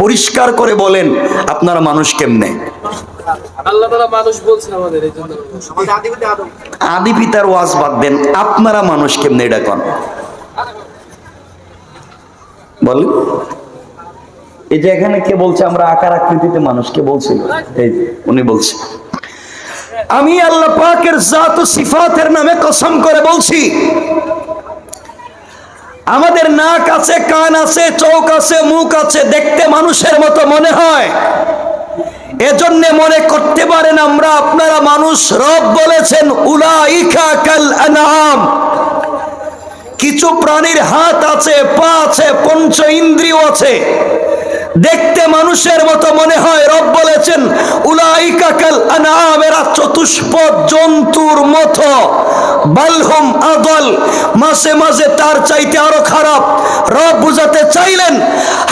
পরিষ্কার করে বলেন আপনারা মানুষ কেমনে? আল্লাহ তারা মানুষ বলছেন আমাদের এই জন্য। আদি পিতার ওয়াজ বাদ দেন আপনারা মানুষ কেমনে এটা কন? বল এই যে এখানে কে বলছে আমরা আকার আকৃতিতে মানুষ কে বলছিল এই উনি বলছে। আমি আল্লাহ পাকের জাত ও সিফাতের নামে কসম করে বলছি আমাদের নাক আছে, কান আছে, চোখ আছে, মুখ আছে, দেখতে মানুষের মতো মনে হয়। এজন্য মনে করতে পারেন আমরা, আপনারা মানুষ, রব বলেছেন, উলাইকা কাল আনাম কিছু প্রাণীর হাত আছে, পা আছে, পঞ্চ ইন্দ্রিয় আছে। দেখতে মানুষের মতো মনে হয়। রব বলেছেন, উলাইকা কাল আনাম এরা চতুষ্পদ জন্তুর মতো। বালহুম আদল, মাঝে মাঝে তার চাইতে আরও খারাপ। রব বুঝাতে চাইলেন,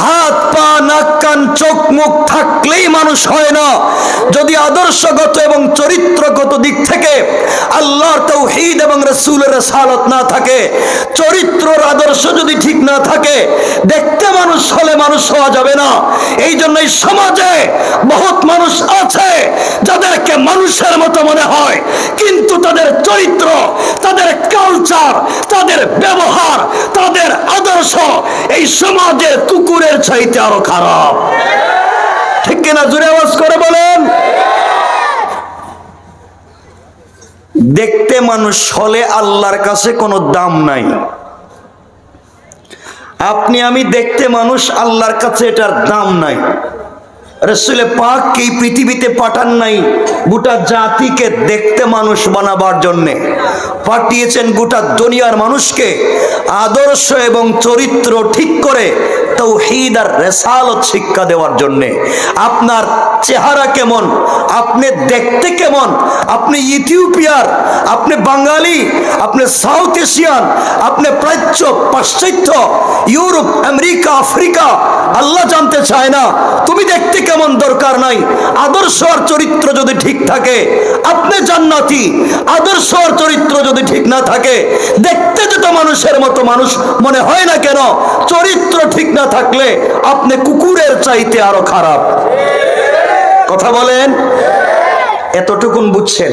হাত, পা, নাক, কান, চোখ, মুখ থাকলেই মানুষ হয় না। যদি আদর্শগত এবং চরিত্রগত দিক থেকে আল্লাহর তৌহিদ এবং রসুলের সালত না থাকে, চরিত্রর আদর্শ যদি ঠিক না থাকে, দেখতে মানুষ হলে মানুষ হওয়া যাবে না। এই জন্য এই সমাজে বহুত মানুষ আছে যাদেরকে মানুষের মতো মনে হয়। কিন্তু তাদের চরিত্র, তাদের কালচার তাদের ব্যবহার, তাদের আদর্শ এই কুকুরের চাইতে আরও খারাপ। ঠিক কিনা জুড়ে আওয়াজ করে বলেন? দেখতে মানুষ হলে আল্লাহর কাছে কোনো দাম নাই। আপনি আমি দেখতে মানুষ আল্লাহর কাছে এটার দাম নাই। রসুলে পাক এই পৃথিবীতে পাঠান নাই, গোটা জাতিকে দেখতে মানুষ বানাবার জন্যে। পাঠিয়েছেন গোটা দুনিয়ার মানুষকে আদর্শ এবং চরিত্র ঠিক করে তৌহিদ আর রেসালত শিক্ষা দেওয়ার জন্যে। আপনার চেহারা কেমন? আপনি দেখতে কেমন? আপনি ইথিওপিয়ার? আপনি বাঙালি? আপনি সাউথ এশিয়ান? আপনি প্রাচ্য, পাশ্চাত্য, ইউরোপ, আমেরিকা, আফ্রিকা? আল্লাহ জানতে চায় না। তুমি দেখতে কেমন দরকার নাই? আদর্শ আর চরিত্র যদি ঠিক থাকে, আপনি জান্নাতি। আদর্শ আর চরিত্র যদি ঠিক না থাকে, দেখতে যত মানুষের মতো মানুষ মনে হয় না কেন, চরিত্র ঠিক না থাকলে আপনি কুকুরের চাইতে আরও খারাপ। কথা বলেন? এতটুকুন বুঝছেন?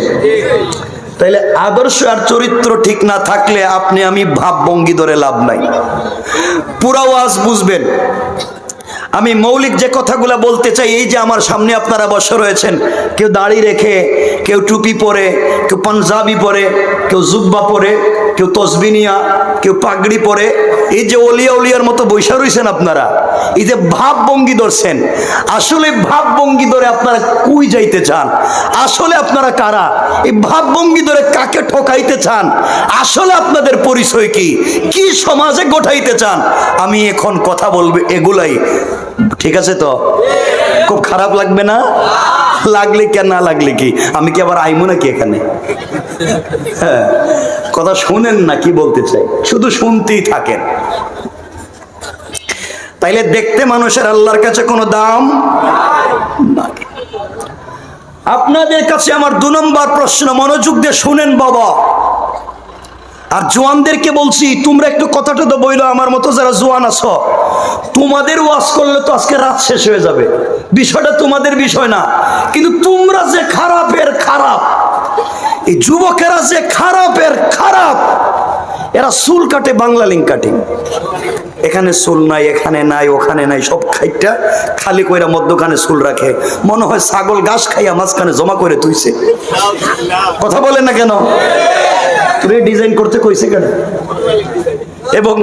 তাইলে আদর্শ আর চরিত্র ঠিক না থাকলে আপনি আমি ভাবভঙ্গি ধরে লাভ নাই। পুরা ওয়াজ বুঝবেন। আমি মৌলিক যে কথাগুলো বলতে চাই, এই যে আমার সামনে আপনারা বসে রয়েছেন, কেউ দাড়ি রেখে, কেউ টুপি পরে, কেউ পাঞ্জাবি পরে, কেউ জুব্বা পরে, কেউ তসবিনিয়া কেউ পাগড়ি পরে, এই যে অলিয়া অলিয়ার মতো বৈশা রয়েছেন আপনারা এই যে ভাবভঙ্গি ধরছেন, আসলে ভাবভঙ্গি ধরে আপনারা কুই যাইতে চান? আসলে আপনারা কারা? এই ভাবভঙ্গি ধরে কাকে ঠকাইতে চান? আসলে আপনাদের পরিচয় কি? কি সমাজে গোঠাইতে চান? আমি এখন কথা বলব এগুলাই। ঠিক আছে তো? খুব খারাপ লাগবে না? লাগলে কে না লাগলে কি? আমি কি আবার আইমু নাকি এখানে? হ্যাঁ কথা শুনেন না কি বলতে চাই? শুধু শুনতেই থাকেন। তাইলে দেখতে মানুষের আল্লাহর কাছে কোনো দাম আপনাদের কাছে আমার দু নম্বর প্রশ্ন, মনোযোগ দিয়ে শুনেন বাবা। আর জোয়ানদেরকে বলছি, তোমরা একটু কথাটা তো বইলো, আমার মতো যারা জোয়ান আছো, তোমাদের ওয়াজ করলে তো আজকে রাত শেষ হয়ে যাবে। বিষয়টা তোমাদের বিষয় না, কিন্তু তোমরা যে খারাপের খারাপ, এই যুবকেরা যে খারাপের খারাপ, এরা চুল কাটে, বাংলা লিঙ্ক কাটিং। এখানে চুল নাই, এখানে নাই, ওখানে নাই, সব খাইটা খালি কইরা মধ্যখানে চুল রাখে। মনে হয় ছাগল ঘাস খাইয়া মাঝখানে জমা করে তুইছে কথা বলে না কেন? তুমি ডিজাইন করতে কইছে কেন? এবং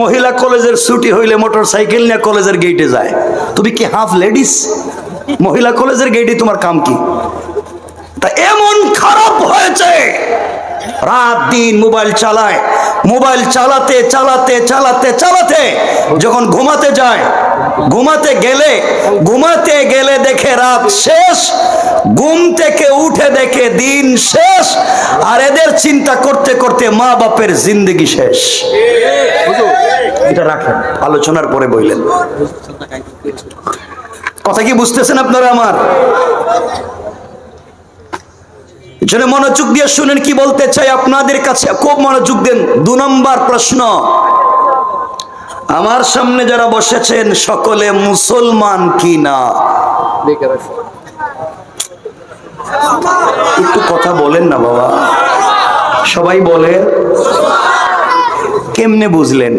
মহিলা কলেজের ছুটি হইলে মোটর সাইকেল নিয়ে কলেজের গেটে যায়। তুমি কি হাফ লেডিস মহিলা কলেজের গেটে তোমার কাম কি? তা এমন খারাপ হয়েছে রাত দিন মোবাইল চালায়। মোবাইল চালাতে চালাতে চালাতে চালাতে যখন ঘুমাতে যায়, ঘুমাতে গেলে ঘুমাতে গেলে দেখে রাত শেষ, ঘুম থেকে উঠে দেখে দিন শেষ, আর এদের চিন্তা করতে করতে মা বাপের জিন্দগি শেষ। এটা রাখেন, আলোচনার পরে বইলেন। কথা কি বুঝতেছেন আপনারা আমার? এজন্য মনোযোগ দিয়ে শুনেন কি বলতে চাই আপনাদের কাছে। খুব মনোযোগ দেন, দু নম্বর প্রশ্ন। আমার সামনে যারা বসেছেন, সকলে মুসলমান কি না একটু কথা বলেন না বাবা। সবাই বলেন। কেমনে বুঝলেন?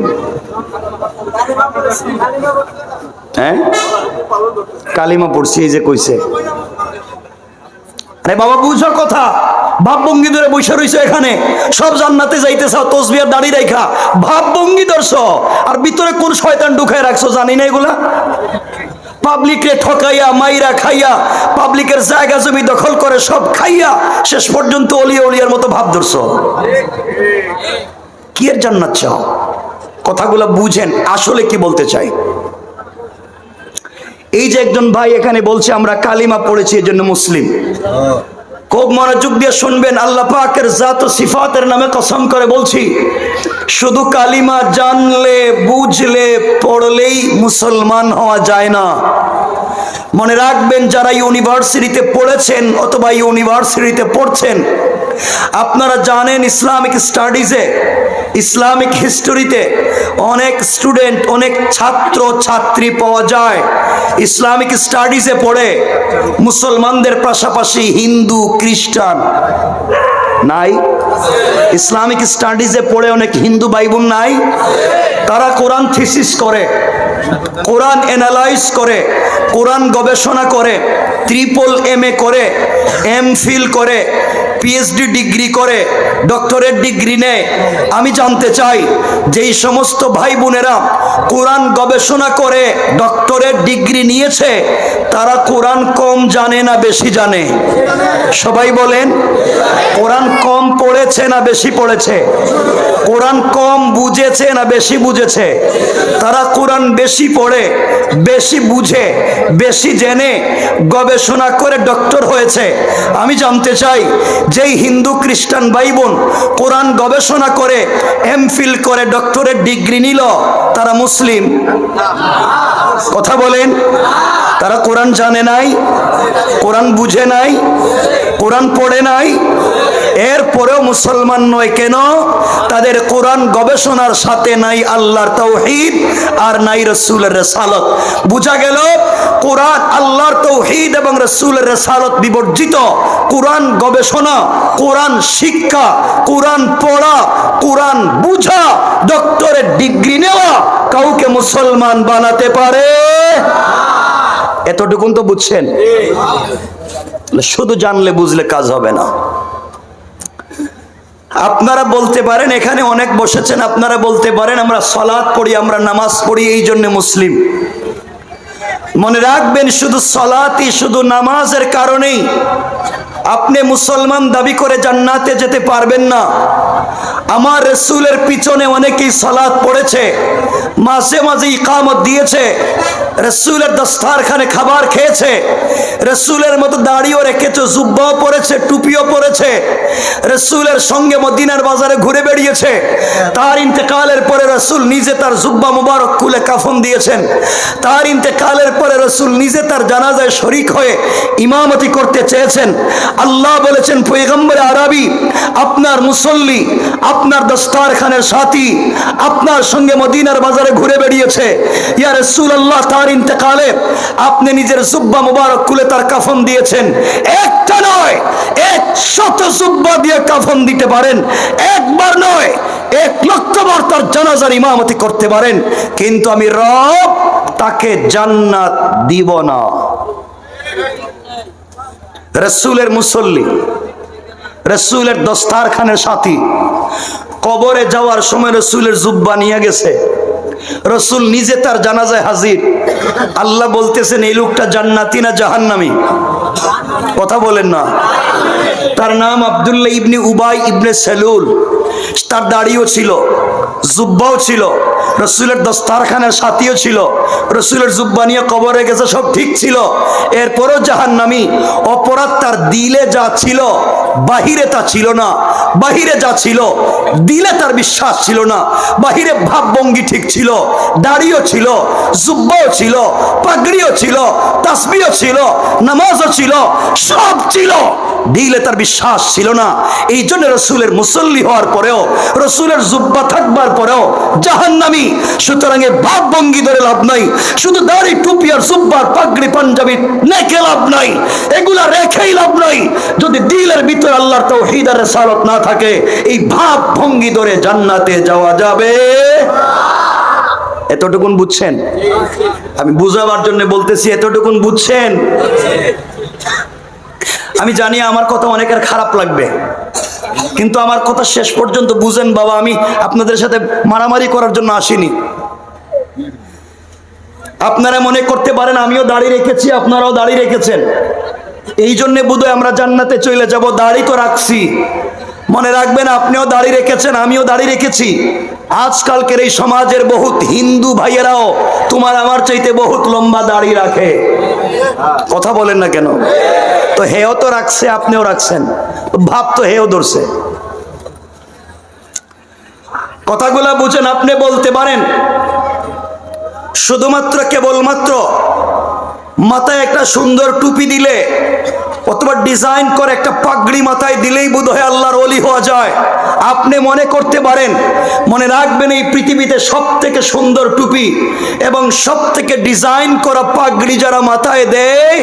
হ্যাঁ? কালিমা পড়ছি, এই যে কইছে। আরে বাবা, বুঝো কথা। ভাব ভঙ্গি ধরে বসে রইছো এখানে। সব জান্নাতে যাইতে চাও তসবিয়ার দাড়ি রাখা ভাব ভঙ্গি ধরছ। আর ভিতরে কোন শয়তান ঢুকায় রাখছো, জানি না এগুলা? পাবলিককে ঠকাইয়া, মাইরা খাইয়া, পাবলিকের জায়গা জমি দখল করে, সব খাইয়া শেষ পর্যন্ত অলিয়া অলিয়ার মতো ভাব ধরছো। কি এর জান্নাত চাও? কথাগুলো বুঝেন, আসলে কি বলতে চাই? এই যে একজন ভাই এখানে বলছে, আমরা কালিমা পড়েছি এই জন্য মুসলিম। খুব মনোযোগ দিয়ে শুনবেন, আল্লাহ পাকের জাত ও সিফাতের নামে কসম করে বলছি, শুধু কালিমা জানলে, বুঝলে, পড়লেই মুসলমান হওয়া যায় না। মনে রাখবেন, যারা ইউনিভার্সিটিতে পড়েছেন অথবা ইউনিভার্সিটিতে পড়ছেন আপনারা জানেন ইসলামিক স্টাডিজে ইসলামিক হিস্টোরিতে অনেক স্টুডেন্ট অনেক ছাত্র, ছাত্রী পাওয়া যায়। ইসলামিক স্টাডিজে পড়ে মুসলমানদের পাশাপাশি হিন্দু, খ্রিস্টান। নাই। ইসলামিক স্টাডিজে পড়ে অনেক হিন্দু ভাই বোন নাই। তারা কোরআন থিসিস করে, কোরআন অ্যানালাইজ করে, কোরআন গবেষণা করে ট্রিপল এম এ করে এম ফিল করে পিএইচডি ডিগ্রি করে ডক্টরেট ডিগ্রি নেয়। আমি জানতে চাই, যেই সমস্ত ভাই বোনেরা কোরআন গবেষণা করে ডক্টরেট ডিগ্রি নিয়েছে, তারা কোরআন কম জানে না বেশি জানে? সবাই বলেন, কোরআন কম পড়েছে না বেশি পড়েছে? কোরআন কম বুঝেছে না বেশি বুঝেছে? তারা কোরআন বেশি পড়ে, বেশি বুঝে, বেশি জেনে গবেষণা করে ডক্টর হয়েছে। আমি জানতে চাই যেই হিন্দু খ্রিস্টান ভাই বোন কোরআন গবেষণা করে এম ফিল করে ডক্টরের ডিগ্রি নিল, তারা মুসলিম। কথা বলেন। তারা কোরআন জানে নাই, কোরআন বুঝে নাই, কোরআন পড়ে নাই এরপরেও মুসলমান নয় কেন? তাদের কোরআন গবেষণার সাথে নাই আল্লাহর তৌহিদ আর নাই রসুলের রেসালত। বুঝা গেল? কোরআন আল্লাহর তৌহিদ এবং রসুলের রেসালত বিবর্জিত। কোরআন গবেষণা, কোরআন শিক্ষা, কোরআন পড়া, কোরআন বুঝা, ডক্টরের ডিগ্রি নেওয়া কাউকে মুসলমান বানাতে পারে? এতটুকুন তো বুঝছেন। শুধু জানলে বুঝলে কাজ হবে না। আপনারা বলতে পারেন, এখানে অনেক বসেছেন, আপনারা বলতে পারেন, আমরা সলাদ পড়ি, আমরা নামাজ পড়ি, এই জন্য মুসলিম। মনে রাখবেন, শুধু সলাতি শুধু নামাজের কারণেই আপনি মুসলমান দাবি করে জান্নাতে যেতে পারবেন না। আমার রসুলের পিছনে অনেকেই সালাদ পড়েছে, মাঝে মাঝে ইকামত দিয়েছে, রসুলের দস্তারখানে খাবার খেয়েছে, রসুলের মতো দাড়িও রেখেছে, জুব্বাও পরেছে, টুপিও পরেছে, রসুলের সঙ্গে মদিনার বাজারে ঘুরে বেড়িয়েছে। তার ইন্তেকালের পরে রসুল নিজে তার জুব্বা মুবারক খুলে কাফন দিয়েছেন। তার ইন্তেকালের পরে রসুল নিজে তার জানাজায় শরিক হয়ে ইমামতি করতে চেয়েছেন। আল্লাহ বলেছেন পৈগম্বর আরবি, আপনার মুসল্লি, আপনার দস্তারখানের সাথী, আপনার সঙ্গে মদিনার বাজারে ঘুরে বেরিয়েছে ইয়া রসুল আল্লাহ তার ইন্তেকালে আপনি নিজের জুব্বা মুবারক খুলে তার কাফন দিয়েছেন। একটা নয় এক শত জুব্বা দিয়ে কাফন দিতে পারেন। একবার নয়, এক লক্ষ বার তার জানাজার ইমামতি করতে পারেন। কিন্তু আমি রব তাকে জান্নাত দিব না। রসুলের মুসল্লি, রসুলের দস্তার খানের সাথী, কবরে যাওয়ার সময় রসুলের জুব্বা নিয়ে গেছে। রসুল নিজে তার জানাজায় হাজির। আল্লাহ বলতেছেন, এই লোকটা জান্নাতি না জাহান্নামি? কথা বলেন না। তার নাম আবদুল্লাহ ইবনে উবাই ইবনে সেলুল। তার দাড়িও ছিল, জুব্বাও ছিল, রসুলের দস্তারখানের সাথীও ছিল, রসুলের জুব্বা নিয়ে কবরে গেছে, সব ঠিক ছিল। এরপরও জাহান্নামি, অপরাধ তার দিলে যা ছিল, বাহিরে তা ছিল না। বাহিরে যা ছিল, দিলে তার বিশ্বাস ছিল না। বাহিরে ভাবভঙ্গি ঠিক ছিল, দাড়িও ছিল, জুব্বাও ছিল, পাগড়িও ছিল তাসবিও ছিল, নামাজও ছিল, সব ছিল। দিলে তার বিশ্বাস ছিল না। এই জন্য রসুলের মুসল্লি হওয়ার পরেও, রসুলের জুব্বা থাকবার পরেও জাহান্নামি। সুতরাং এ ভাব ভঙ্গি ধরে লাভ নাই। শুধু দাড়ি, টুপি আর জুব্বার পাগড়ি, পাঞ্জাবি নেকে লাভ নাই। এগুলা রেখেই লাভ নাই। যদি দিলের ভিতরে আল্লাহর তৌহিদ আর রেসালত না থাকে, এই ভাব ভঙ্গি ধরে জান্নাতে যাওয়া যাবে। এতটুকুন বুঝছেন? আমি বুঝাবার জন্য বলতেছি, এতটুকুন বুঝছেন? আমি জানি আমার কথা অনেকের খারাপ লাগবে। কিন্তু আমার কথা শেষ পর্যন্ত বুঝেন বাবা, আমি আপনাদের সাথে মারামারি করার জন্য আসিনি। আপনারা মনে করতে পারেন আমিও দাড়ি রেখেছি, আপনারাও দাড়ি রেখেছেন। এই জন্যে বোধহয় আমরা জান্নাতে চলে যাব, দাড়ি তো রাখছি। মনে রাখবেন, আপনিও দাড়ি রেখেছেন, আমিও দাড়ি রেখেছি। আজকালকের এই সমাজের বহুত হিন্দু ভাইয়েরাও তোমার আমার চাইতে বহুত লম্বা দাড়ি রাখে। কথা বলেন না কেন? তো হেও তো রাখছে, আপনিও রাখছেন। ভাব তো হেও ধরছে। কথাগুলা বুঝেন, আপনি বলতে পারেন। শুধুমাত্র কেবলমাত্র মাথায় একটা সুন্দর টুপি দিলে অথবা ডিজাইন করে একটা পাগড়ি মাথায় দিলেই বোধ হয় আল্লাহর অলি হওয়া যায়। আপনি মনে করতে পারেন, মনে রাখবেন এই পৃথিবীতে সব থেকে সুন্দর টুপি এবং সব থেকে ডিজাইন করা পাগড়ি যারা মাথায় দেয়,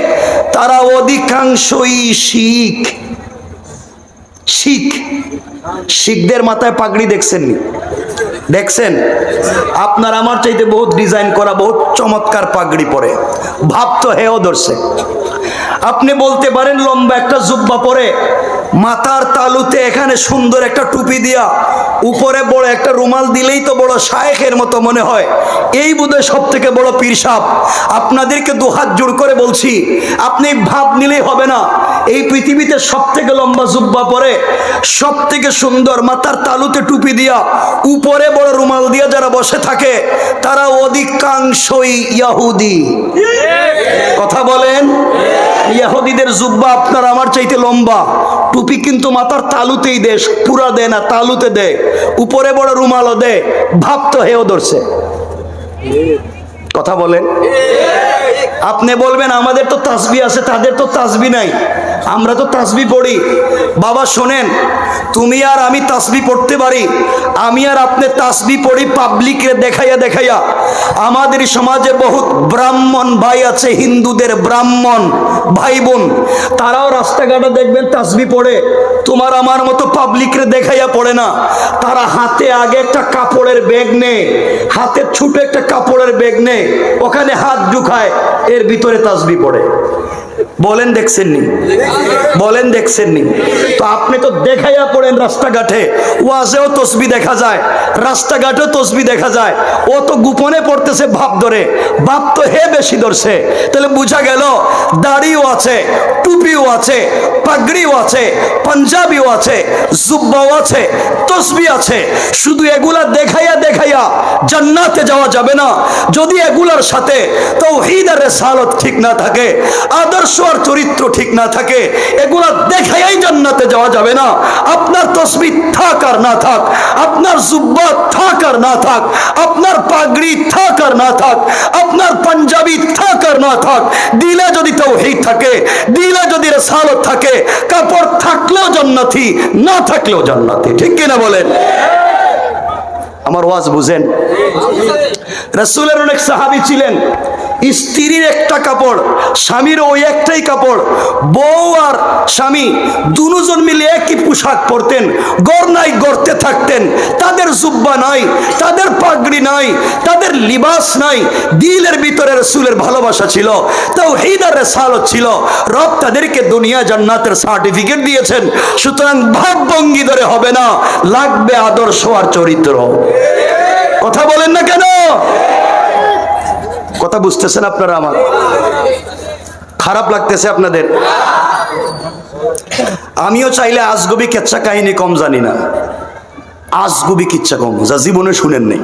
তারা অধিকাংশই শিখ। শিখ। শিখদের মাথায় পাগড়ি দেখছেননি? দেখছেন? আপনার আমার চাইতে বহুত ডিজাইন করা, বহুত চমৎকার পাগড়ি পরে। ভাব তো হেও ধরছে। আপনি বলতে পারেন লম্বা একটা জুব্বা পরে। মাথার তালুতে এখানে সুন্দর একটা টুপি দিয়া উপরে বড় একটা রুমাল দিলেই তো বড় শায়েখের মতো মনে হয়। এই বোধহয় সব থেকে বড় পীর সাপ আপনাদেরকে দুহাত জোড় করে বলছি, আপনি ভাব নিলেই হবে না। এই পৃথিবীতে সব থেকে লম্বা জুব্বা পরে সব থেকে সুন্দর মাথার তালুতে টুপি দিয়া উপরে বড় রুমাল দিয়া যারা বসে থাকে, তারা অধিকাংশই ইয়াহুদি। কথা বলেন? ইয়াহুদিদের জুব্বা আপনার আমার চাইতে লম্বা। টুপি কিন্তু মাথার তালুতেই দেশ পুরা দেয় না, তালুতে দেয় উপরে বড় রুমালও দেয় ভাব তো হেও ধরছে। কথা বলেন? আপনি বলবেন, আমাদের তো তাসবি আছে, তাদের তো তাসবি নাই। আমরা তো তাসবি পড়ি। বাবা, শোনেন, তুমি আর আমি তাসবি পড়তে পারি। আমি আর আপনি তাসবি পড়ি পাবলিকরে দেখাইয়া দেখাইয়া। আমাদের সমাজে বহুত ব্রাহ্মণ ভাই আছে, হিন্দুদের ব্রাহ্মণ ভাই বোন। তারাও রাস্তাঘাটে দেখবেন তাসবি পড়ে। তোমার আমার মতো পাবলিকরে দেখাইয়া পড়ে না। তারা হাতে আগে একটা কাপড়ের ব্যাগ নেয়, হাতে ছোট একটা কাপড়ের ব্যাগ নেয়, ওখানে হাত ঢুকায়। এর ভিতরে তাজবি পড়ে। বলেন দেখছেননি? বলেন দেখছেননি? তো আপনি তো দেখাইয়া পড়েন রাস্তাঘাটে। ওয়াজেও তসবি দেখা যায়, রাস্তাঘাটেও তসবি দেখা যায়। ও তো গোপনে পড়তেছে ভাব ধরে। ভাব তো হে বেশি ধরছে। তাহলে বোঝা গেল, দাড়িও আছে, টুপিও আছে, পাগড়িও আছে, পাঞ্জাবিও আছে, জুব্বাও আছে, তসবি আছে। শুধু এগুলা দেখাইয়া দেখাইয়া জান্নাতে যাওয়া যাবে না। যদি এগুলার সাথে তো আর রেসালত ঠিক না থাকে, আদর্শ আর চরিত্র ঠিক না থাকে এগুলা দেখাইয়াই জান্নাতে যাওয়া যাবে না। আপনার তসবি থাক আর না থাক আপনার জুব্বা থাক আর না থাক আপনার পাগড়ি থাক আর না থাক আপনার পাঞ্জাবি থাক আর না থাক দিলে যদি তৌহিদ থাকে দিলে যদি রেসালত থাকে কাপড় থাকলেও জান্নাতি না থাকলেও জান্নাতি। ঠিক কিনা বলেন? আমার ওয়াজ বুঝেন? রসুলের অনেক সাহাবি ছিলেন। স্ত্রীর একটা কাপড়, স্বামীর ওই একটাই কাপড়। বউ আর স্বামী দুজন মিলে একই পোশাক পরতেন গড়নাই গড়তে থাকতেন। তাদের জুব্বা নাই, তাদের পাগড়ি নাই, তাদের লিবাস নাই, দিলের ভিতরে রসুলের ভালোবাসা ছিল তাও হিদার রেসালত ছিল। রব তাদেরকে দুনিয়া জান্নাতের সার্টিফিকেট দিয়েছেন। সুতরাং ভাবভঙ্গি ধরে হবে না, লাগবে আদর্শ আর চরিত্র। কথা বলেন না কেন? কথা বুঝতেছেন আপনারা আমার? খারাপ লাগতেছে আপনাদের। আমিও চাইলে আজগবি কেচ্ছা কাহিনী কম জানি না। আজগবি কিচ্ছা কম, যা জীবনে শুনেন নেই।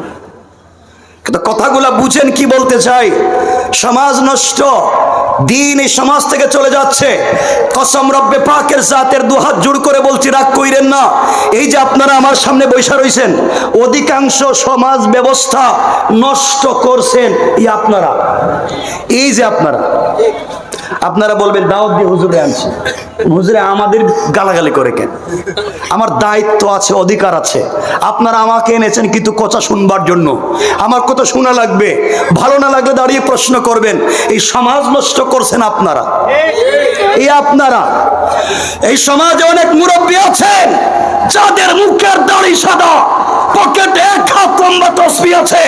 কিন্তু কথাগুলা বুঝেন কি বলতে চাই? সমাজ নষ্ট দিন এই সমাজ থেকে চলে যাচ্ছে। কসম রব্বে পাকের জাতের দুহাত জোড় করে বলছি, রাগ কইরেন না। এই যে আপনারা আমার সামনে বৈশা রইছেন, অধিকাংশ সমাজ ব্যবস্থা নষ্ট করছেন এই আপনারা। এই যে আপনারা আপনারা বলবেন দাওয়াত দিয়ে হুজুরে আনছি। হুজুরে আমাদের গালাগালি করে কেন? আমার দায়িত্ব আছে, অধিকার আছে। আপনারা আমাকে এনেছেন কিন্তু কথা শুনবার জন্য। আমার কথা শোনা লাগবে, ভালো না লাগলে দাঁড়িয়ে প্রশ্ন করবেন, এই সমাজ নষ্ট করছেন আপনারা? এই আপনারা। এই সমাজে অনেক মুরব্বী আছেন, যাদের মুখের দাড়ি সাদা, পকেটে এক হাত লম্বা তসবি আছে,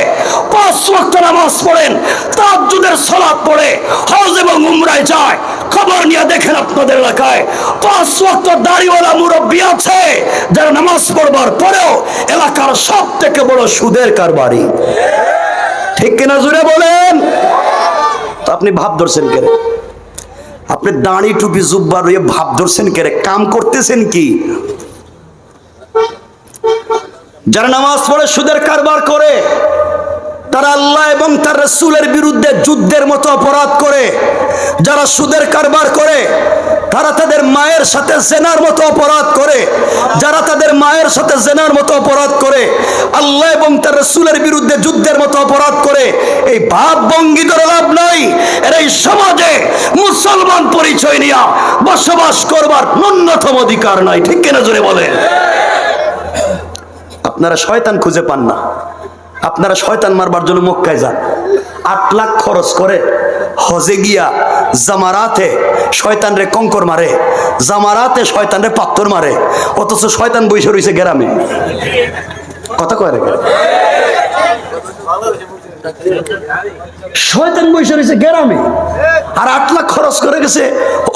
পাঁচ ওয়াক্ত নামাজ পড়েন তাজ্জুদের সালাত পড়ে, হজ এবং উমরায় যায় খবর নিয়ে দেখেন আপনাদের এলাকায়। পাঁচ ওয়াক্ত দাড়িওয়ালা মুরব্বী আছে, যারা নামাজ পড়বার পরেও এলাকার সব থেকে বড় সুদের কারবারি। ঠিক কিনা জুড়ে বলেন? তো আপনি ভাব ধরছেন কেন আপনি দাঁড়ি টুপি জুব্বা রয়ে ভাব ধরছেন কেরে? কাম করতেছেন কি? যারা নামাজ পড়ে সুদের কারবার করে তারা আল্লাহ এবং তার রসুলের বিরুদ্ধে যুদ্ধের মতো অপরাধ করে, যারা সুদের কারবার করে, তারা তাদের মায়ের সাথে জেনার মতো অপরাধ করে, যারা তাদের মায়ের সাথে জেনার মতো অপরাধ করে, আল্লাহ এবং তার রসুলের বিরুদ্ধে যুদ্ধের মতো অপরাধ করে, এই ভাব ভঙ্গি ধরে লাভ নাই। এর এই সমাজে মুসলমান পরিচয় নিয়ে বসবাস করবার ন্যূনতম অধিকার নাই। ঠিক কিনা জোরে বলেন? আপনারা শয়তান খুঁজে পান না। আপনারা শয়তান মারবার জন্য মক্কায় যান। আট লাখ খরচ করে হজে গিয়া জামারাতে শয়তান রে কঙ্কর মারে, জামারাতে শয়তান রে পাত্তর মারে, অথচ শয়তান বৈশ রয়েছে গ্রামে। কথা কয় রে? শয়তান বৈশে রয়েছে গ্রামে। আর আট লাখ খরচ করে গেছে।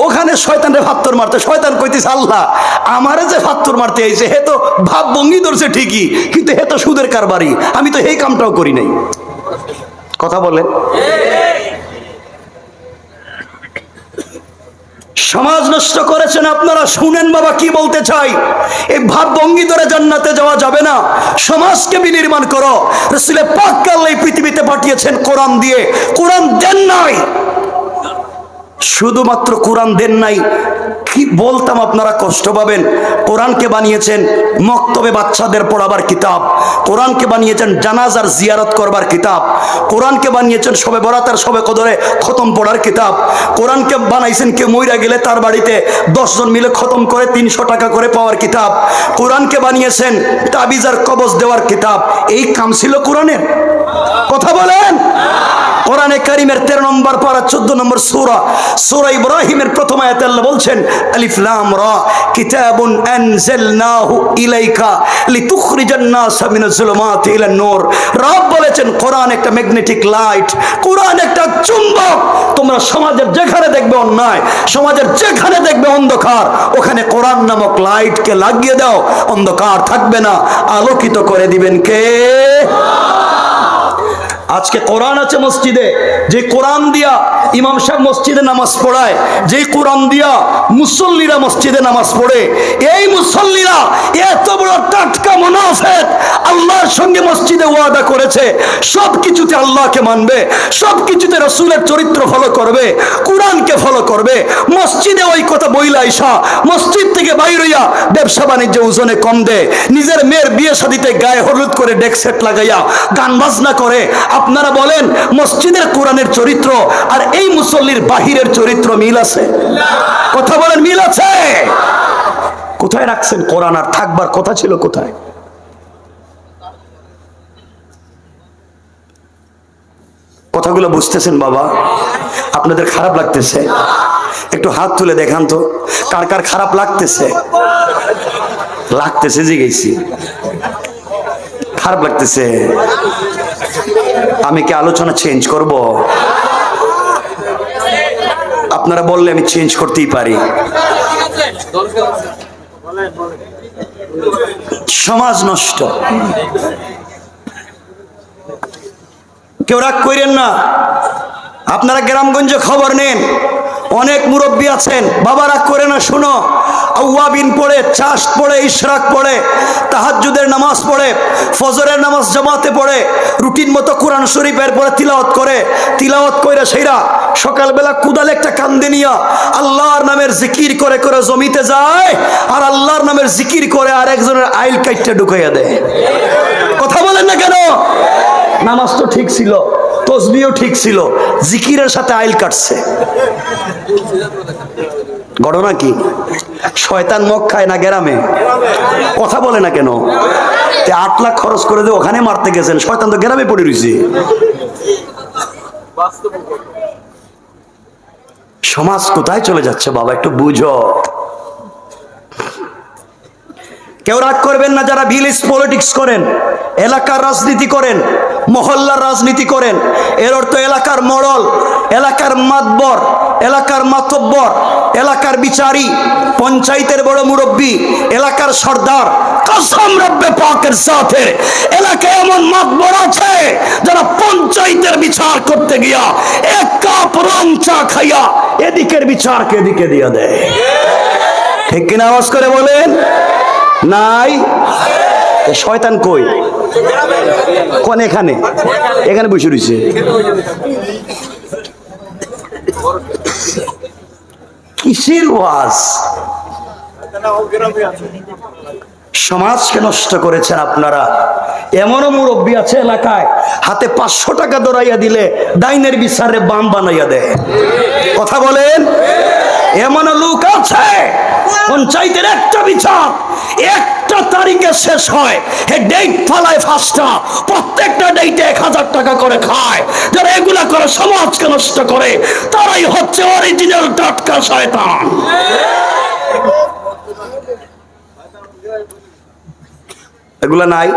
ওখানে শয়তানরে ফাত্তর মারতে। শয়তান কইতেছে, আল্লাহ, আমারে যে ফাত্তর মারতে আইছে, হে তো ভাব ভঙ্গি ধরছে ঠিকই, কিন্তু হে তো সুদের কারবারি। আমি তো এই কামটাও করি নাই। কথা বলেন। সমাজ নষ্ট করেছেন আপনারা, শুনেন বাবা কি বলতে চাই। এই ভাব ভঙ্গি ধরে জান্নাতে যাওয়া যাবে না। সমাজকে বিনির্মাণ করো। রসুলে পাককাল এই পৃথিবীতে পাঠিয়েছেন কোরআন দিয়ে। কোরআন দেন নাই। শুধুমাত্র কোরআন দেন নাই। কি বলতাম আপনারা, কষ্ট পাবেন। কোরআনকে বানিয়েছেন মক্তবে বাচ্চাদের পড়াবার কিতাব, কোরআনকে বানিয়েছেন জানাজার জিয়ারত করবার কিতাব, কোরআনকে বানিয়েছেন সবে বরাতার সবে কদরে খতম পড়ার কিতাব, কোরআনকে বানাইছেন কেউ মইরা গেলে তার বাড়িতে দশজন মিলে খতম করে তিনশো টাকা করে পাওয়ার কিতাব, কোরআনকে বানিয়েছেন তাবিজার কবজ দেওয়ার কিতাব, এই কাম ছিল কোরআনের। কথা বলেন? কোরআনে কারিমের তেরো নম্বর পারা চোদ্দ নম্বর সূরা সূরা ইব্রাহিমের প্রথম আয়াতে বলছেন, আলিফ লাম রা, কিতাবুন আনজালনাহু ইলাইকা লিতুখরিজান নাস মিনাজ জুলুমাতি ইলান নূর রব বলেছেন, কোরআন একটা ম্যাগনেটিক লাইট কোরআন একটা চুম্বক। তোমরা সমাজের যেখানে দেখবে অন্যায়, সমাজের যেখানে দেখবে অন্ধকার, ওখানে কোরআন নামক লাইটকে লাগিয়ে দাও, অন্ধকার থাকবে না। আলোকিত করে দিবেন কে? আজকে কোরআন আছে মসজিদে, যে কোরআন দিয়া ইমাম সাহেব মসজিদে নামাজ পড়ায়, যে কোরআন দিয়া মুসল্লিরা মসজিদে নামাজ পড়ে, এই মুসল্লিরা এত বড় টাটকা মুনাফেক আল্লাহর সঙ্গে মসজিদে ওয়াদা করেছে সব কিছুতে আল্লাহকে মানবে সব কিছুতে রসুলের চরিত্র ফলো করবে, কোরআনকে ফলো করবে, মসজিদে ওই কথা বইলা আইসা মসজিদ থেকে বাইর হইয়া ব্যবসা বাণিজ্য ওজনে কম দেয় নিজের মেয়ের বিয়ে শাদিতে গায়ে হলুদ করে ডেক সেট লাগাইয়া গান বাজনা করে আপনারা বলেন, মসজিদের কোরআনের চরিত্র আর এই মুসল্লির বাহিরের চরিত্র মিল আছে? কথা বলেন, মিল আছে? কোথায় রাখছেন কোরআন? আর থাকবার কথা ছিল কোথায়? কথাগুলো বুঝতেছেন বাবা? আপনাদের খারাপ লাগতেছে? একটু হাত তুলে দেখান তো, কার কার খারাপ লাগতেছে? লাগতেছে জিগেছি খারাপ লাগতেছে। আমি কি আলোচনা চেঞ্জ করব? আপনারা বললে আমি চেঞ্জ করতেই পারি। সমাজ নষ্ট। কেউ রাগ করেন না। আপনারা গ্রামগঞ্জে খবর নেন। অনেক মুরব্বী আছেন বাবা রাগ করে না শুনো। আউয়াবিন পড়ে, চাষ পড়ে, ইশরাক পড়ে, তাহাজ্জুদের নামাজ পড়ে, ফজরের নামাজ জামাতে পড়ে, রুটিন মতো কোরআন শরীফের পরে তিলাওয়াত করে, তিলাওয়াত কইরা সেইরা সকালবেলা কুদালে একটা কান্দে নিয়া আল্লাহর নামের জিকির করে করে জমিতে যায়, আর আল্লাহর নামের জিকির করে আর একজনের আইল কাইটটা ঢুকাইয়া দেয়। কথা বলেন না কেন? নামাজ তো ঠিক ছিল। তসবিও ঠিক ছিল। জিকিরের সাথে আইল কাটছে। ঘটনা কি? শয়তান মগ খায় না গ্রামে? কথা বলে না কেন? আট লাখ খরচ করে দিয়ে ওখানে মারতে গেছেন। শয়তান তো গ্রামে পড়ে রয়েছে। সমাজ কোথায় চলে যাচ্ছে বাবা, একটু বুঝো। কেউ রাগ করবেন না যারা ভিলেজ পলিটিক্স করেন, এলাকার রাজনীতি করেন, মহল্লার রাজনীতি করেন। এর অর্থ এলাকার মডল এলাকার মাতবর এলাকার মাতব্বর, এলাকার বিচারী, পঞ্চায়েতের বড় মুরব্বী, এলাকার সর্দার, কসম রব্বে পাকের সাথে এলাকায় এমন মাতবর আছে যারা পঞ্চায়েতের বিচার করতে গিয়া এক কাপ রং চা খাইয়া এদিকের বিচারকে এদিকে দিয়ে দেয়। ঠিক কিনা আওয়াজ করে বলেন? নাই? শয়তান কই? কোন এখানে? এখানে বসে রয়েছে। কিসের ওয়াজ? সমাজকে নষ্ট করেছেন আপনারা। এমনও মুরব্বী আছে এলাকায়, হাতে পাঁচশো টাকা দৌড়াইয়া দিলে, ডাইনের বিচারে বাম বানাইয়া দেয়। কথা বলেন? এমন লোক আছে। পঞ্চায়েতের একটা বিচার, একটা তারিখে শেষ হয়। হে ডেট ফালায় ফার্স্টটা প্রত্যেকটা ডেটে এক হাজার টাকা করে খায়। যারা এগুলা করে, সমাজকে নষ্ট করে, তারাই হচ্ছে অরিজিনাল টাটকা শয়তান। এগুলা নাই?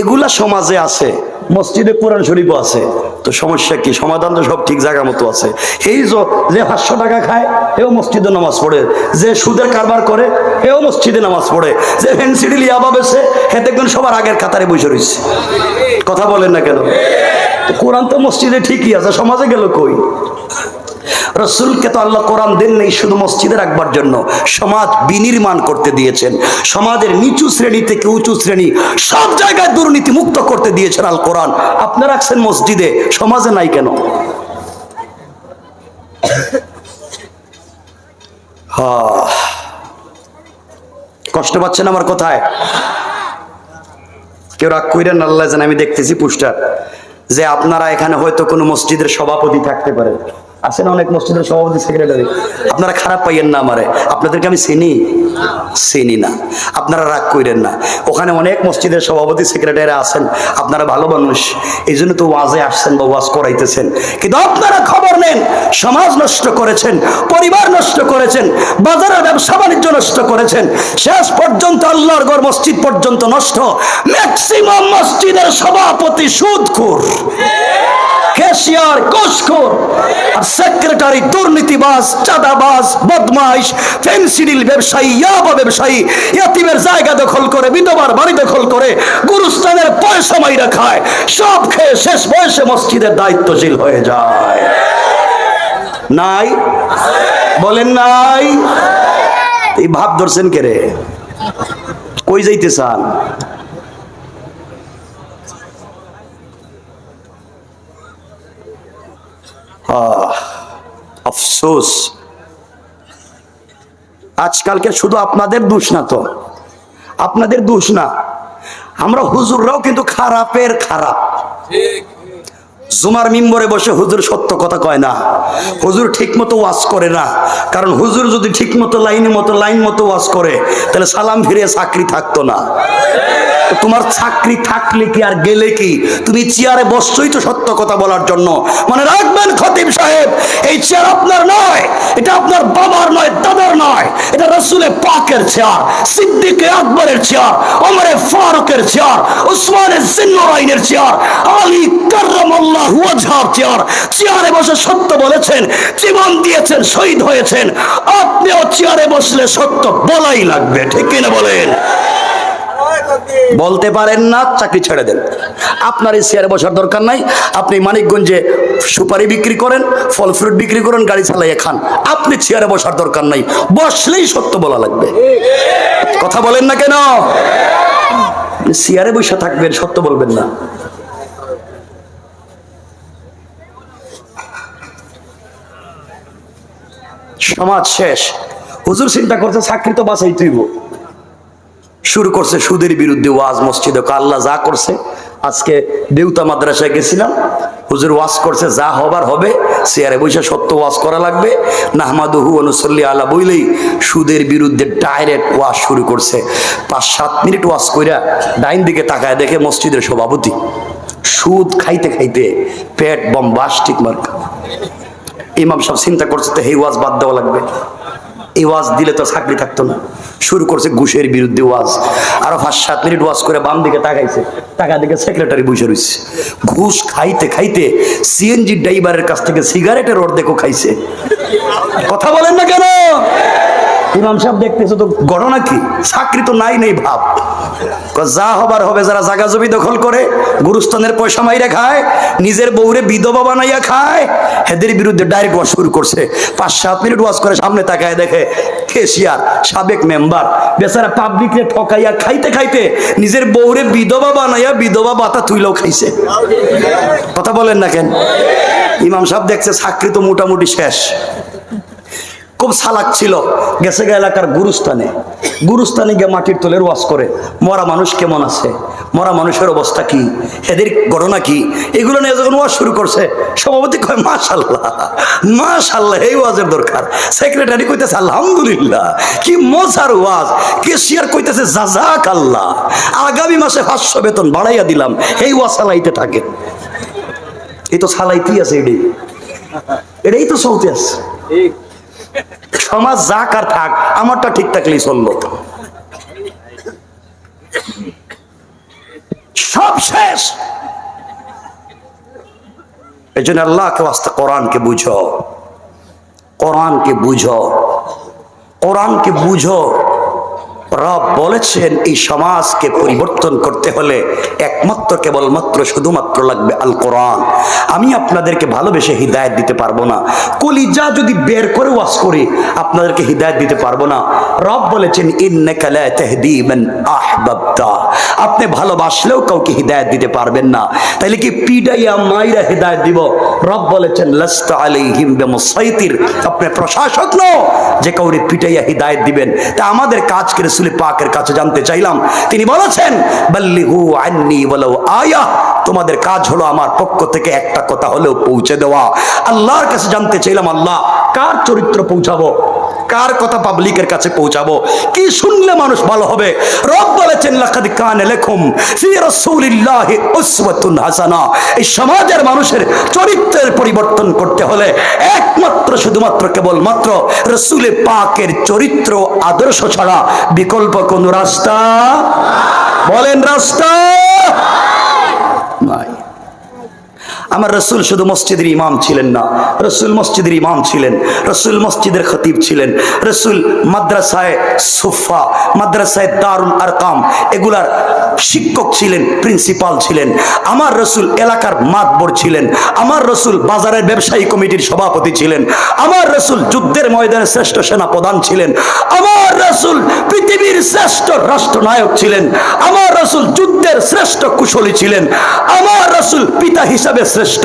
এগুলা সমাজে আছে, মসজিদে কোরআন শরীফও আছে। তো সমস্যা কি? সমাধান তো সব ঠিক জায়গা মতো আছে। এই যে পাঁচশো টাকা খায় এও মসজিদে নামাজ পড়ে। যে সুদের কারবার করে এও মসজিদে নামাজ পড়ে। যে ফেন্সিডি লিয়াবা বেছে হে দেখবেন সবার আগের কাতারে বসে রয়েছে। কথা বলেন না কেন? কোরআন তো মসজিদে ঠিকই আছে, সমাজে গেল কই? রসুলকে তো আল্লাহ কোরআন দেন নেই শুধু মসজিদে রাখবার জন্য। সমাজ বিনির্মাণ করতে দিয়েছেন। সমাজের নিচু শ্রেণি থেকে উঁচু শ্রেণি সব জায়গায় দুর্নীতি মুক্ত করতে দিয়েছেন আল কোরআন। আপনি রাখছেন মসজিদে, সমাজে নাই কেন? কষ্ট পাচ্ছেন আমার কোথায়? কেউ রাগ কইরেন আল্লাহ জানে, আমি দেখতেছি পুস্টার। যে আপনারা এখানে হয়তো কোনো মসজিদের সভাপতি থাকতে পারেন। আছেন অনেক মসজিদের সভাপতি সেক্রেটারি আপনারা খারাপ পাইয়েন না আমারে। আপনাদেরকে আমি চিনি। চিনি না। আপনারা রাগ কইরেন না। ওখানে অনেক মসজিদের সভাপতি সেক্রেটারি আছেন। আপনারা ভালো মানুষ। এই জন্য তো ওয়াজে আসছেন বা ওয়াজ করাইতেছেন। কিন্তু আপনারা খবর নেন। সমাজ নষ্ট করেছেন। পরিবার নষ্ট করেছেন। বাজারের ব্যবসা বাণিজ্য নষ্ট করেছেন। শেষ পর্যন্ত আল্লাহর গড় মসজিদ পর্যন্ত নষ্ট। ম্যাক্সিমাম মসজিদের সভাপতি সুদখোর। ক্যাশিয়ার ঘুষখোর আর সেক্রেটারি, দুর্নীতিবাজ, চাঁদাবাজ, বদমাইশ, ফেন্সিডিল ব্যবসায়ী, ইয়াবা ব্যবসায়ী, ইয়াতিমের জায়গা দখল করে, বিধবার বাড়ি দখল করে, গুরুস্থানের পয়সা মাইরা খায়, সব খেয়ে শেষ বয়সে মসজিদের দায়িত্বশীল হয়ে যায়। নাই? বলেন নাই? এই ভাব ধরছেন কে রে? কই যাইতে চান? আফসোস। আজকালকে শুধু আপনাদের দোষ না তো। আপনাদের দোষ না। আমরা হুজুররাও কিন্তু খারাপের খারাপ। জুমার মিম্বরে বসে হুজুর সত্য কথা কয় না। হুজুর ঠিক মতো ওয়াজ করে না। কারণ হুজুর যদি ঠিক মতো লাইনে মতো লাইন মতো ওয়াজ করে, তাহলে সালাম ফিরে চাকরি থাকতো না। তোমার চাকরি থাকলে কি আর গেলে কি? তুমি চেয়ারে বসছই তো সত্য কথা বলার জন্য। মানে রাখবেন খতিব সাহেব, এই চেয়ার আপনার নয়, এটা আপনার বাবার নয়, দাদার নয়। এটা রসুলে পাকের চেয়ার, সিদ্দিকে আকবরের চেয়ার, ওমরে ফারুকের চেয়ার, উসমানে জিন্নরাইনের চেয়ার, আলী কার্রামাল্লাহ চেয়ার বসে সত্য বলেছেন, জীবন দিয়েছেন, শহীদ হয়েছেন। আপনিও চেয়ারে বসলে সত্য বলাই লাগবে, ঠিক কিনা বলেন? বলতে পারেন না, চাকরি ছেড়ে দেন। আপনার এই চেয়ারে বসার দরকার নাই। আপনি মানিকগঞ্জে সুপারি বিক্রি করেন, ফল ফ্রুট বিক্রি করেন, গাড়ি চালাইয়ে খান। আপনি চেয়ারে বসার দরকার নাই। বসলেই সত্য বলা লাগবে। কথা বলেন না কেন? চেয়ারে বসে থাকবেন, সত্য বলবেন না। সমাজ শেষ। হুজুর চিন্তা করছে, চাকরি তো বাঁচাই তুইব। শুরু করছে সুদের বিরুদ্ধে ওয়াজ মসজিদে আল্লাহ যা করছে, আজকে দেউতা মাদ্রাসায় গেছিলাম, হুজুর ওয়াজ করছে, যা হবার হবে, চেয়ারে বসে সত্য ওয়াজ করা লাগবে, নাহমাদুহু অনুসল্লি আলা বইলেই সুদের বিরুদ্ধে ডাইরেক্ট ওয়াজ শুরু করছে। পাঁচ, সাত মিনিট ওয়াজ কইরা ডাইন দিকে তাকায় দেখে মসজিদের সভাপতি, সুদ খাইতে খাইতে পেট বম্বাস্টিক মার্কা ইমাম সাহেব চিন্তা করছে তো এই ওয়াজ বাদ দেওয়া লাগবে। এই ওয়াজ দিলে তো চাকরি থাকতো না। শুরু করছে ঘুষের বিরুদ্ধে ওয়াজ। আরও পাঁচ, সাত মিনিট ওয়াজ করে বাম দিকে তাকাইছে। টাকা দিকে সেক্রেটারি বসে রয়েছে। ঘুষ খাইতে খাইতে সিএনজি ড্রাইভারের কাছ থেকে সিগারেটের অর্ধেকও খাইছে। কথা বলেন না কেন? ইমাম সাহেব দেখতেছে তো, ঘটনা কি? চাকরি তো নাই নেই ভাব। যা হবার হবে, যারা জাগা জমি দখল করে, গুরুস্থানের পয়সা মাইরা খায়, নিজের বউরে বিধবা বানাইয়া খায়, হেদের বিরুদ্ধে ডাইরেক্ট ওয়াজ শুরু করছে। পাঁচ, সাত মিনিট ওয়াজ করে, সামনে তাকায় দেখে, কেশিয়ার, সাবেক মেম্বার, বেচারা পাবলিকরে ঠকাইয়া খাইতে খাইতে নিজের বউরে বিধবা বানাইয়া বিধবা বাতা তুইলেও খাইছে। কথা বলেন না কেন? ইমাম সাহেব দেখছে, চাকরি তো মোটামুটি শেষ। খুব সালাক ছিল। গেছে গে এলাকার গুরুস্থানে। গুরুস্থানে গিয়ে মাটির তোলের ওয়াজ করে। মরা মানুষ কেমন আছে? মরা মানুষের অবস্থা কি? এদের ঘটনা কি? এগুলো নিয়ে যখন ওয়াজ শুরু করছে, সভাপতি কয় মাশাল্লাহ মাশাল্লাহ এই ওয়াজের দরকার। সেক্রেটারি কইতেছে, আলহামদুলিল্লাহ, কি মজার ওয়াজ। কেশিয়ার কইতেছে জাজাক আল্লাহ আগামী মাসে পাঁচশো বেতন বাড়াইয়া দিলাম। এই ওয়াজ চালাইতে থাকে এই তো চালাইতেই আছে এটাই এটাই তো চলতে আছে। সমাজ যাক আর থাক, আমারটা ঠিক থাকলেই চলল। সব শেষ। এই জন্য আল্লাহকে বাস্তে কোরআনকে বুঝো। কোরআনকে বুঝো। কোরআনকে বুঝো। রব বলেছেন, এই সমাজকে পরিবর্তন করতে হলে একমাত্র, কেবলমাত্র, শুধুমাত্র লাগবে আল কোরআন আমি আপনাদেরকে ভালোবেসে হৃদায়ত দিতে পারব না। কলিজা যদি বের করে ওয়াজ করি, আপনাদেরকে হৃদায়ত দিতে পারব না। রব বলেছেন আপনি ভালোবাসলেও কাউকে হৃদায়ত দিতে পারবেন না। তাইলে কি পিডাইয়া মাইরা হৃদায়ত দিব? রব বলেছেন, লাস্তা আপনি প্রশাসক নও, যে কাউরে পিটাইয়া হৃদায়ত দিবেন। তা আমাদের কাজকে রসুল পাকের কাছে জানতে চাইলাম। তিনি বলেছেন বাল্লিহু আন্নি বলো আয়া। তোমাদের কাজ হলো আমার পক্ষ থেকে একটা কথা হলেও পৌঁছে দেওয়া। আল্লাহর কাছে জানতে চাইলাম, আল্লাহ, কার চরিত্র পৌঁছাবো? কার কথা পাবলিকের কাছে পৌঁছাবো? কি শুনলে মানুষ ভালো হবে? রব বলেছেন, লাকাদ কানে লেখুম ফি রাসূলিল্লাহি উসওয়াতুন হাসানা। এই সমাজের মানুষের চরিত্রের পরিবর্তন করতে হলে একমাত্র, শুধুমাত্র, কেবলমাত্র রসুলে পাকের চরিত্র আদর্শ ছাড়া বিকল্প কোন রাস্তা? বলেন রাস্তা? নাই। আমার রসুল শুধু মসজিদের ইমাম ছিলেন না, রসুল মসজিদের ইমাম ছিলেন, রসুল মসজিদের খতিব ছিলেন, রসুল মাদ্রাসায় সুফা মাদ্রাসায় দারুল আরকাম, এগুলার শিক্ষক ছিলেন প্রিন্সিপাল ছিলেন, আমার রসুল এলাকার মাতবর ছিলেন, আমার রসুল বাজারের ব্যবসায়ী কমিটির সভাপতি ছিলেন, আমার রসুল যুদ্ধের ময়দানে শ্রেষ্ঠ সেনা প্রধান ছিলেন, আমার রসুল পৃথিবীর শ্রেষ্ঠ রাষ্ট্রনায়ক ছিলেন, আমার রসুল যুদ্ধের শ্রেষ্ঠ কুশলী ছিলেন, আমার রসুল পিতা হিসাবে শ্রেষ্ঠ,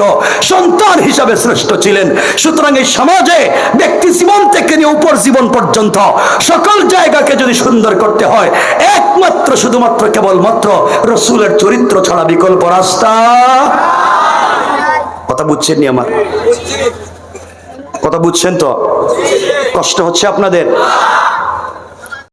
সন্তান হিসাবে শ্রেষ্ঠ ছিলেন। সুতরাং এই সমাজে ব্যক্তি জীবন থেকে নিয়ে উপর জীবন পর্যন্ত সকল জায়গাকে যদি সুন্দর করতে হয়, একমাত্র শুধুমাত্র কেবলমাত্র রসুলের চরিত্র ছাড়া বিকল্প রাস্তা। কথা বুঝছেন নি আমার? কথা বুঝছেন তো? কষ্ট হচ্ছে আপনাদের?